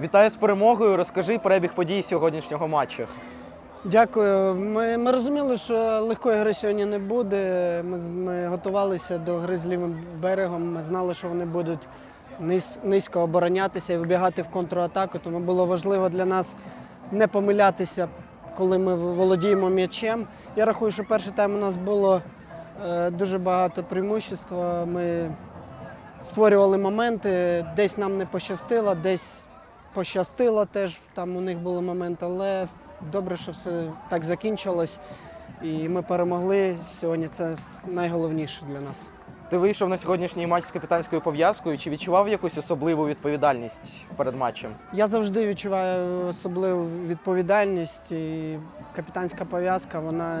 Вітаю з перемогою. Розкажи перебіг подій сьогоднішнього матчу. Дякую. Ми, ми розуміли, що легкої гри сьогодні не буде. Ми, ми готувалися до гри з лівим берегом. Ми знали, що вони будуть низ, низько оборонятися і вибігати в контратаку. Тому було важливо для нас не помилятися, коли ми володіємо м'ячем. Я рахую, що перший тайм у нас було е, дуже багато преимущества. Ми створювали моменти, десь нам не пощастило, десь пощастило теж. Там у них були моменти, але добре, що все так закінчилось. І ми перемогли сьогодні. Це найголовніше для нас. Ти вийшов на сьогоднішній матч з капітанською пов'язкою. Чи відчував якусь особливу відповідальність перед матчем? Я завжди відчуваю особливу відповідальність. І капітанська пов'язка вона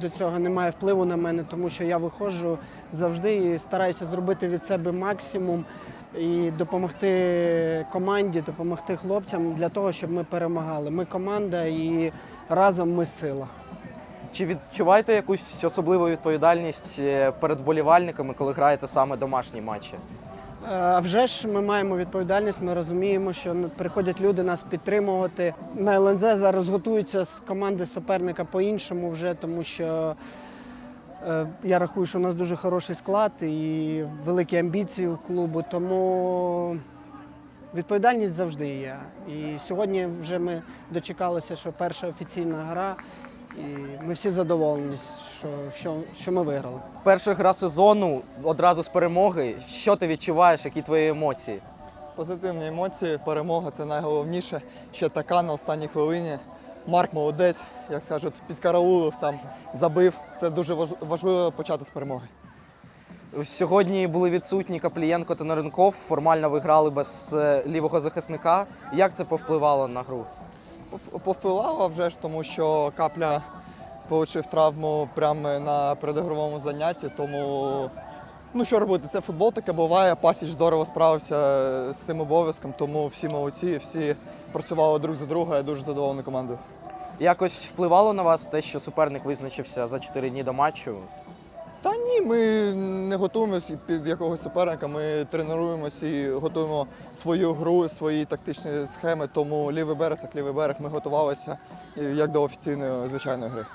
до цього не має впливу на мене, тому що я виходжу завжди і стараюся зробити від себе максимум і допомогти команді, допомогти хлопцям для того, щоб ми перемагали. Ми команда і разом ми сила. Чи відчуваєте якусь особливу відповідальність е, перед вболівальниками, коли граєте саме домашні матчі? Е, А вже ж ми маємо відповідальність. Ми розуміємо, що приходять люди нас підтримувати. На ЛНЗ зараз готуються з команди суперника по-іншому вже, тому що я рахую, що у нас дуже хороший склад і великі амбіції у клубу. Тому відповідальність завжди є. І сьогодні вже ми дочекалися, що перша офіційна гра, і ми всі задоволені, що, що, що ми виграли. Перша гра сезону одразу з перемоги. Що ти відчуваєш? Які твої емоції? Позитивні емоції, перемога це найголовніше. Ще така на останній хвилині. Марк молодець, як скажуть, підкараулив там, забив. Це дуже важливо почати з перемоги. Сьогодні були відсутні Каплієнко та Норенков. Формально ви грали без е, лівого захисника. Як це повпливало на гру? Пов- Повпливало вже ж, тому що капля отримав травму прямо на передігровому занятті. Тому ну що робити? Це футбол таке буває. Пасіч здорово справився з цим обов'язком, тому всі молодці, всі працювали друг за друга. Я дуже задоволений командою. Якось впливало на вас те, що суперник визначився за 4 дні до матчу? Та ні, ми не готуємося під якогось суперника. Ми тренуємося і готуємо свою гру, свої тактичні схеми. Тому лівий берег, так лівий берег. Ми готувалися е, як до офіційної звичайної гри.